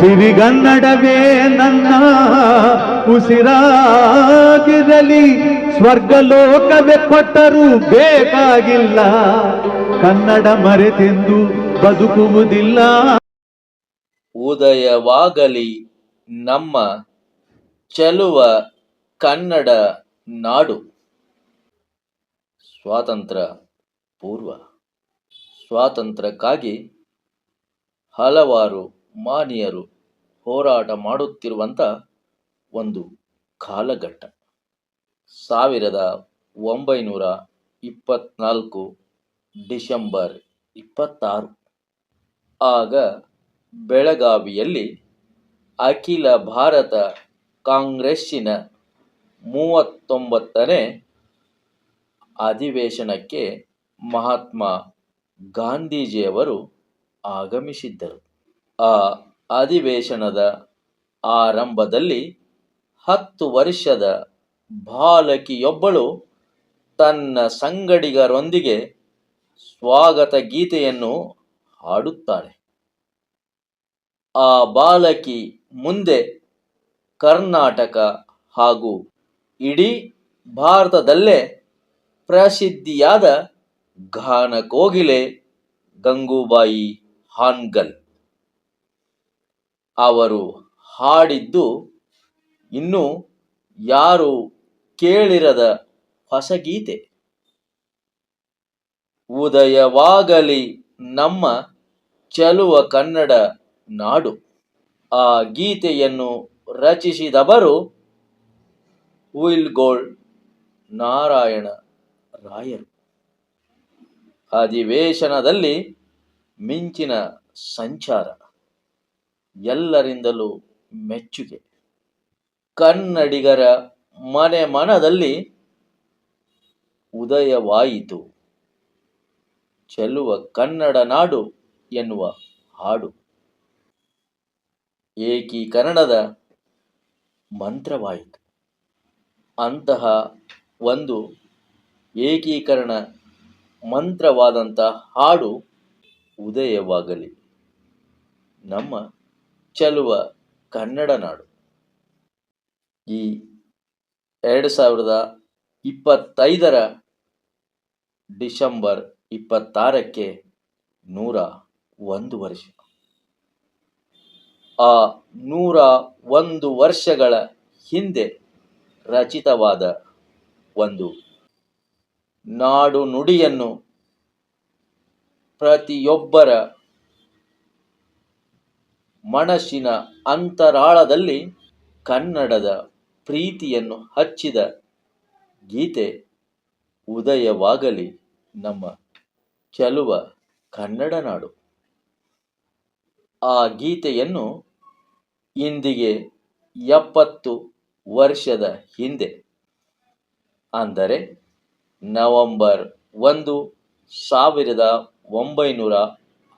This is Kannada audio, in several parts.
ಸಿರಿಗನ್ನಡವೇ ನನ್ನ ಉಸಿರಾಗಿರಲಿ. ಸ್ವರ್ಗಲೋಕವೇ ಕೊಟ್ಟರೂ ಬೇಕಾಗಿಲ್ಲ. ಕನ್ನಡ ಮರೆತೆಂದು ಬದುಕುವುದಿಲ್ಲ. ಉದಯವಾಗಲಿ ನಮ್ಮ ಚೆಲುವ ಕನ್ನಡ ನಾಡು. ಸ್ವಾತಂತ್ರ್ಯ ಪೂರ್ವ. ಸ್ವಾತಂತ್ರ್ಯಕ್ಕಾಗಿ ಹಲವಾರು ಮಾನಿಯರು ಹೋರಾಟ ಮಾಡುತ್ತಿರುವಂಥ ಒಂದು ಕಾಲಘಟ್ಟ. ಸಾವಿರದ ಒಂಬೈನೂರ ಇಪ್ಪತ್ನಾಲ್ಕು ಡಿಸೆಂಬರ್ ಇಪ್ಪತ್ತಾರು. ಆಗ ಬೆಳಗಾವಿಯಲ್ಲಿ ಅಖಿಲ ಭಾರತ ಕಾಂಗ್ರೆಸ್ಸಿನ ಮೂವತ್ತೊಂಬತ್ತನೇ ಅಧಿವೇಶನಕ್ಕೆ ಮಹಾತ್ಮ ಗಾಂಧೀಜಿಯವರು ಆಗಮಿಸಿದ್ದರು. ಆ ಅಧಿವೇಶನದ ಆರಂಭದಲ್ಲಿ ಹತ್ತು ವರ್ಷದ ಬಾಲಕಿಯೊಬ್ಬಳು ತನ್ನ ಸಂಗಡಿಗರೊಂದಿಗೆ ಸ್ವಾಗತ ಗೀತೆಯನ್ನು ಹಾಡುತ್ತಾಳೆ. ಆ ಬಾಲಕಿ ಮುಂದೆ ಕರ್ನಾಟಕ ಹಾಗೂ ಇಡೀ ಭಾರತದಲ್ಲೇ ಪ್ರಸಿದ್ಧಿಯಾದ ಗಾನ ಕೋಗಿಲೆ ಗಂಗೂಬಾಯಿ ಹಾನ್ಗಲ್. ಅವರು ಹಾಡಿದ್ದು ಇನ್ನೂ ಯಾರು ಕೇಳಿರದ ಹೊಸ ಗೀತೆ ಉದಯವಾಗಲಿ ನಮ್ಮ ಚಲುವ ಕನ್ನಡ ನಾಡು. ಆ ಗೀತೆಯನ್ನು ರಚಿಸಿದವರು ಉಯಿಲ್ಗೋಳ್ ನಾರಾಯಣ ರಾಯರು. ಅಧಿವೇಶನದಲ್ಲಿ ಮಿಂಚಿನ ಸಂಚಾರ. ಎಲ್ಲರಿಂದಲೂ ಮೆಚ್ಚುಗೆ. ಕನ್ನಡಿಗರ ಮನೆ ಮನದಲ್ಲಿ ಉದಯವಾಯಿತು. ಚೆಲ್ಲುವ ಕನ್ನಡ ನಾಡು ಎನ್ನುವ ಹಾಡು. ಏಕೀಕರಣದ ಮಂತ್ರವಾಯಿತು. ಅಂತಹ ಒಂದು ಏಕೀಕರಣ ಮಂತ್ರವಾದಂಥ ಹಾಡು ಉದಯವಾಗಲಿ. ನಮ್ಮ ಚೆಲುವ ಕನ್ನಡ ನಾಡು. ಈ ಎರಡು ಸಾವಿರದ ಇಪ್ಪತ್ತೈದರ ಡಿಸೆಂಬರ್ ಇಪ್ಪತ್ತಾರಕ್ಕೆ ನೂರ ಒಂದು ವರ್ಷ. ಆ ನೂರ ಒಂದು ವರ್ಷಗಳ ಹಿಂದೆ ರಚಿತವಾದ ಒಂದು ನಾಡು ನುಡಿಯನ್ನು ಪ್ರತಿಯೊಬ್ಬರ ಮನಸ್ಸಿನ ಅಂತರಾಳದಲ್ಲಿ ಕನ್ನಡದ ಪ್ರೀತಿಯನ್ನು ಹಚ್ಚಿದ ಗೀತೆ ಉದಯವಾಗಲಿ ನಮ್ಮ ಚೆಲುವ ಕನ್ನಡ ನಾಡು. ಆ ಗೀತೆಯನ್ನು ಇಂದಿಗೆ ಎಪ್ಪತ್ತು ವರ್ಷದ ಹಿಂದೆ, ಅಂದರೆ ನವೆಂಬರ್ ಒಂದು ಸಾವಿರದ ಒಂಬೈನೂರ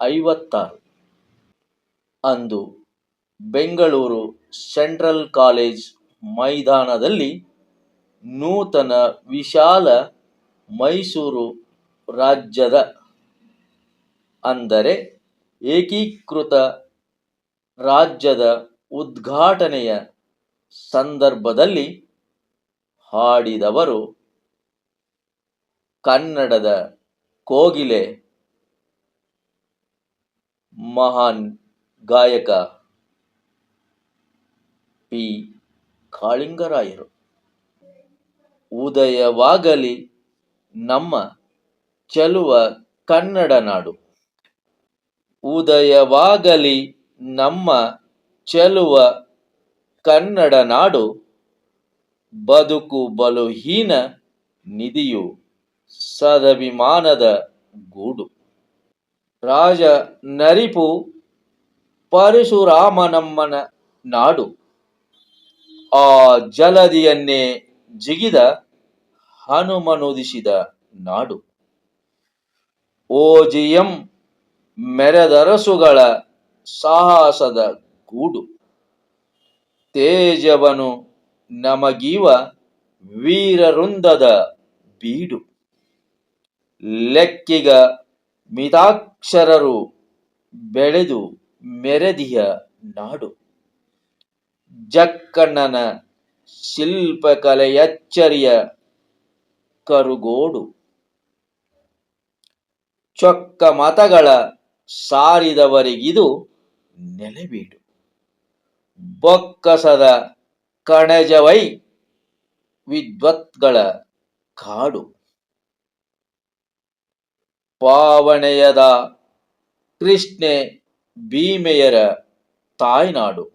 ಐವತ್ತಾರು. ಅಂದು ಬೆಂಗಳೂರು ಸೆಂಟ್ರಲ್ ಕಾಲೇಜ್ ಮೈದಾನದಲ್ಲಿ ನೂತನ ವಿಶಾಲ ಮೈಸೂರು ರಾಜ್ಯದ ಅಂದರೆ ಏಕೀಕೃತ ರಾಜ್ಯದ ಉದ್ಘಾಟನೆಯ ಸಂದರ್ಭದಲ್ಲಿ ಹಾಡಿದವರು ಕನ್ನಡದ ಕೋಗಿಲೆ ಮಹಾನ್ ಗಾಯಕ ಪಿ. ಕಾಳಿಂಗರಾಯರು. ಉದಯವಾಗಲಿ ನಮ್ಮ ಚಲುವ ಕನ್ನಡ ನಾಡು. ಉದಯವಾಗಲಿ ನಮ್ಮ ಚೆಲುವ ಕನ್ನಡ ನಾಡು. ಬದುಕು ಬಲುಹೀನ ನಿಧಿಯು ಸದಭಿಮಾನದ ಗೂಡು. ರಾಜ ನರಿಪು ಪರಶುರಾಮನಮ್ಮನ ನಾಡು. ಆ ಜಲದಿಯನ್ನೇ ಜಿಗಿದ ಹನುಮನುದಿಸಿದ ನಾಡು. ಓಜಿಯಂ ಮೆರೆದರಸುಗಳ ಸಾಹಸದ ಗೂಡು. ತೇಜವನು ನಮಗೀವ ವೀರವೃಂದದ ಬೀಡು. ಲೆಕ್ಕಿಗ ಮಿತಾಕ್ಷರರು ಬೆಳೆದು ಮೆರೆದಿಯ ನಾಡು. ಜಕ್ಕಣ್ಣನ ಶಿಲ್ಪಕಲೆಯಚ್ಚರಿಯ ಕರುಗೋಡು. ಚೊಕ್ಕ ಮತಗಳ ಸಾರಿದವರಿಗಿದು ನೆಲೆಬೀಡು. ಬೊಕ್ಕಸದ ಕಣಜವೈ ವಿದ್ವತ್ಗಳ ಕಾಡು. ಪಾವಣೆಯದ ಕೃಷ್ಣೆ ಭೀಮೆಯರ ತಾಯ್ನಾಡು.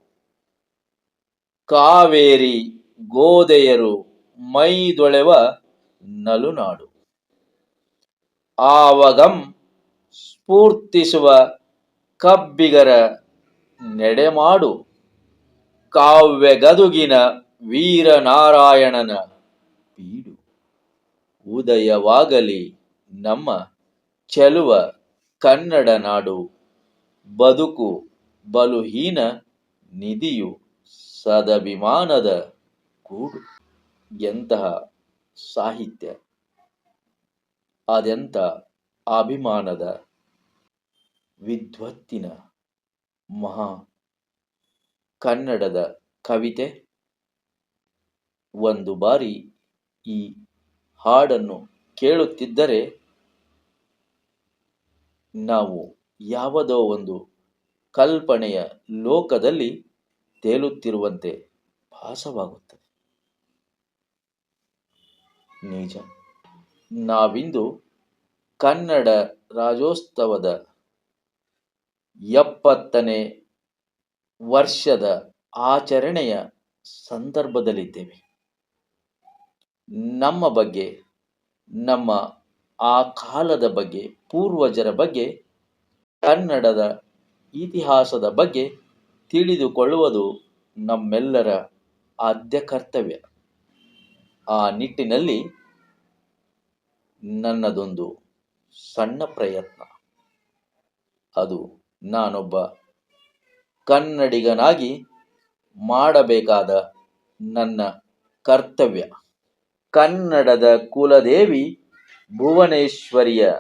ಕಾವೇರಿ ಗೋದೆಯರು ಮೈದೊಳೆವ ನಲುನಾಡು. ಆವಗಂ ಸ್ಫೂರ್ತಿಸುವ ಕಬ್ಬಿಗರ ನೆಡೆಮಾಡು. ಕಾವ್ಯಗದುಗಿನ ವೀರನಾರಾಯಣನ ಬೀಡು ಉದಯವಾಗಲಿ ನಮ್ಮ ಚೆಲುವ ಕನ್ನಡ ನಾಡು. ಬದುಕು ಬಲುಹೀನ ನಿಧಿಯು ಸದಭಿಮಾನದ ಕೂಡು ಎಂತಹ ಸಾಹಿತ್ಯ, ಅದೆಂಥ ಅಭಿಮಾನದ ವಿದ್ವತ್ತಿನ ಮಹಾ ಕನ್ನಡದ ಕವಿತೆ. ಒಂದು ಬಾರಿ ಈ ಹಾಡನ್ನು ಕೇಳುತ್ತಿದ್ದರೆ ನಾವು ಯಾವುದೋ ಒಂದು ಕಲ್ಪನೆಯ ಲೋಕದಲ್ಲಿ ತೇಲುತ್ತಿರುವಂತೆ ಭಾಸವಾಗುತ್ತದೆ. ನಿಜ. ನಾವಿಂದು ಕನ್ನಡ ರಾಜ್ಯೋತ್ಸವದ ಎಪ್ಪತ್ತನೇ ವರ್ಷದ ಆಚರಣೆಯ ಸಂದರ್ಭದಲ್ಲಿದ್ದೇವೆ. ನಮ್ಮ ಬಗ್ಗೆ, ನಮ್ಮ ಆ ಕಾಲದ ಬಗ್ಗೆ, ಪೂರ್ವಜರ ಬಗ್ಗೆ ಕನ್ನಡದ ಇತಿಹಾಸದ ಬಗ್ಗೆ ತಿಳಿದುಕೊಳ್ಳುವುದು ನಮ್ಮೆಲ್ಲರ ಆದ್ಯ ಕರ್ತವ್ಯ. ಆ ನಿಟ್ಟಿನಲ್ಲಿ ನನ್ನದೊಂದು ಸಣ್ಣ ಪ್ರಯತ್ನ. ಅದು ನಾನೊಬ್ಬ ಕನ್ನಡಿಗನಾಗಿ ಮಾಡಬೇಕಾದ ನನ್ನ ಕರ್ತವ್ಯ. ಕನ್ನಡದ ಕುಲದೇವಿ ಭುವನೇಶ್ವರಿಯ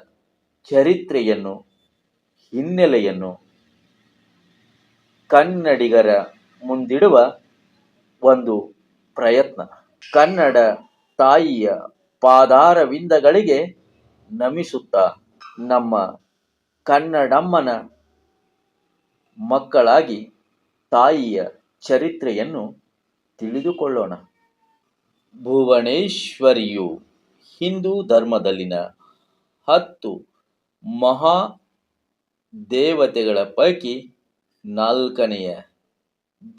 ಚರಿತ್ರೆಯನ್ನು ಹಿನ್ನೆಲೆಯನ್ನು ಕನ್ನಡಿಗರ ಮುಂದಿಡುವ ಒಂದು ಪ್ರಯತ್ನ. ಕನ್ನಡ ತಾಯಿಯ ಪಾದಾರವಿಂದಗಳಿಗೆ ನಮಿಸುತ್ತಾ ನಮ್ಮ ಕನ್ನಡಮ್ಮನ ಮಕ್ಕಳಾಗಿ ತಾಯಿಯ ಚರಿತ್ರೆಯನ್ನು ತಿಳಿದುಕೊಳ್ಳೋಣ. ಭುವನೇಶ್ವರಿಯು ಹಿಂದೂ ಧರ್ಮದಲ್ಲಿನ ಹತ್ತು ಮಹಾ ದೇವತೆಗಳ ಪೈಕಿ ನಾಲ್ಕನೆಯ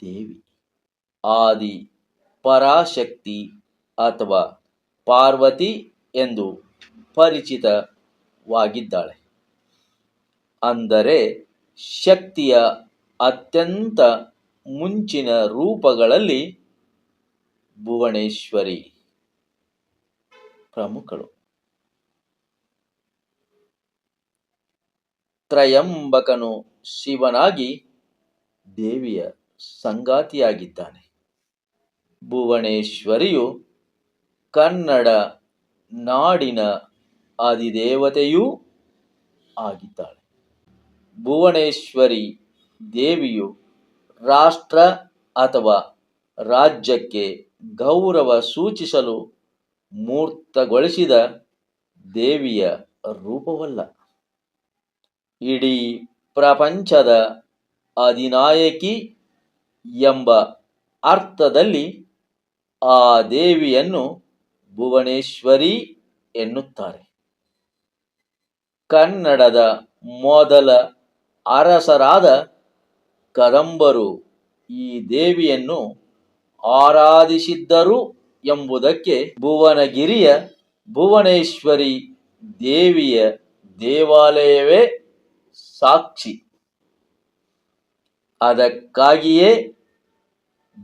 ದೇವಿ. ಆದಿ, ಪರಾಶಕ್ತಿ ಅಥವಾ ಪಾರ್ವತಿ ಎಂದು ಪರಿಚಿತವಾಗಿದ್ದಾಳೆ. ಅಂದರೆ ಶಕ್ತಿಯ ಅತ್ಯಂತ ಮುಂಚಿನ ರೂಪಗಳಲ್ಲಿ ಭುವನೇಶ್ವರಿ ಪ್ರಮುಖಳು. ತ್ರಯಂಬಕನು ಶಿವನಾಗಿ ದೇವಿಯ ಸಂಗಾತಿಯಾಗಿದ್ದಾನೆ. ಭುವನೇಶ್ವರಿಯು ಕನ್ನಡ ನಾಡಿನ ಆದಿದೇವತೆಯೂ ಆಗಿದ್ದಾಳೆ. ಭುವನೇಶ್ವರಿ ದೇವಿಯು ರಾಷ್ಟ್ರ ಅಥವಾ ರಾಜ್ಯಕ್ಕೆ ಗೌರವ ಸೂಚಿಸಲು ಮೂರ್ತಗೊಳಿಸಿದ ದೇವಿಯ ರೂಪವಲ್ಲ. ಇಡೀ ಪ್ರಪಂಚದ ಅಧಿನಾಯಕಿ ಎಂಬ ಅರ್ಥದಲ್ಲಿ ಆ ದೇವಿಯನ್ನು ಭುವನೇಶ್ವರಿ ಎನ್ನುತ್ತಾರೆ. ಕನ್ನಡದ ಮೊದಲ ಅರಸರಾದ ಕದಂಬರು ಈ ದೇವಿಯನ್ನು ಆರಾಧಿಸಿದ್ದರು ಎಂಬುದಕ್ಕೆ ಭುವನಗಿರಿಯ ಭುವನೇಶ್ವರಿ ದೇವಿಯ ದೇವಾಲಯವೇ ಸಾಕ್ಷಿ. ಅದಕ್ಕಾಗಿಯೇ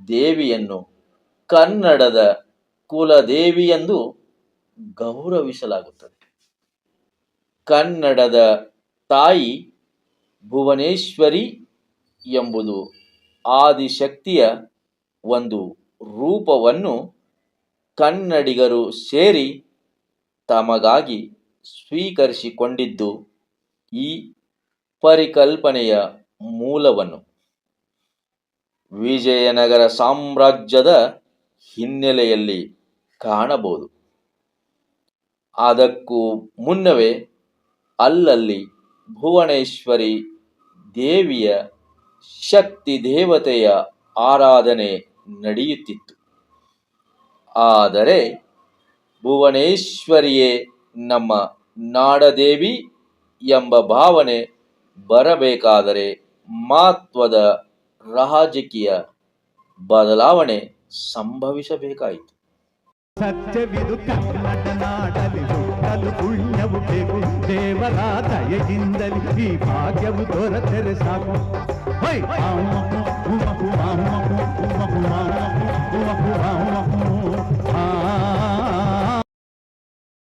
ದೇವಿಯನ್ನು ಕನ್ನಡದ ಕುಲದೇವಿ ಎಂದು ಗೌರವಿಸಲಾಗುತ್ತದೆ. ಕನ್ನಡದ ತಾಯಿ ಭುವನೇಶ್ವರಿ ಎಂಬುದು ಆದಿಶಕ್ತಿಯ ಒಂದು ರೂಪವನ್ನು ಕನ್ನಡಿಗರು ಸೇರಿ ತಮಗಾಗಿ ಸ್ವೀಕರಿಸಿಕೊಂಡಿದ್ದು ಈ ಪರಿಕಲ್ಪನೆಯ ಮೂಲವನ್ನು. ವಿಜಯನಗರ ಸಾಮ್ರಾಜ್ಯದ ಹಿನ್ನೆಲೆಯಲ್ಲಿ ಕಾಣಬಹುದು. ಅದಕ್ಕೂ ಮುನ್ನವೇ ಅಲ್ಲಲ್ಲಿ ಭುವನೇಶ್ವರಿ ದೇವಿಯ ಶಕ್ತಿ ದೇವತೆಯ ಆರಾಧನೆ ನಡೆಯುತ್ತಿತ್ತು. ಆದರೆ ಭುವನೇಶ್ವರಿಯೇ ನಮ್ಮ ನಾಡದೇವಿ ಎಂಬ ಭಾವನೆ ಬರಬೇಕಾದರೆ ಮಹತ್ವದ ರಾಜಕೀಯ ಬದಲಾವಣೆ ಸಂಭವಿಸಬೇಕಾಯಿತು ಸತ್ಯವಿದು ಕನ್ನಡ ನಾಡಲಿ ಹುಟ್ಟಲು ಪುಣ್ಯವು ಬೇಕು ದೇವರ ಈ ಭಾಗ್ಯವು ದೊರೆತರೆ ಸಾಕು ಹೈ!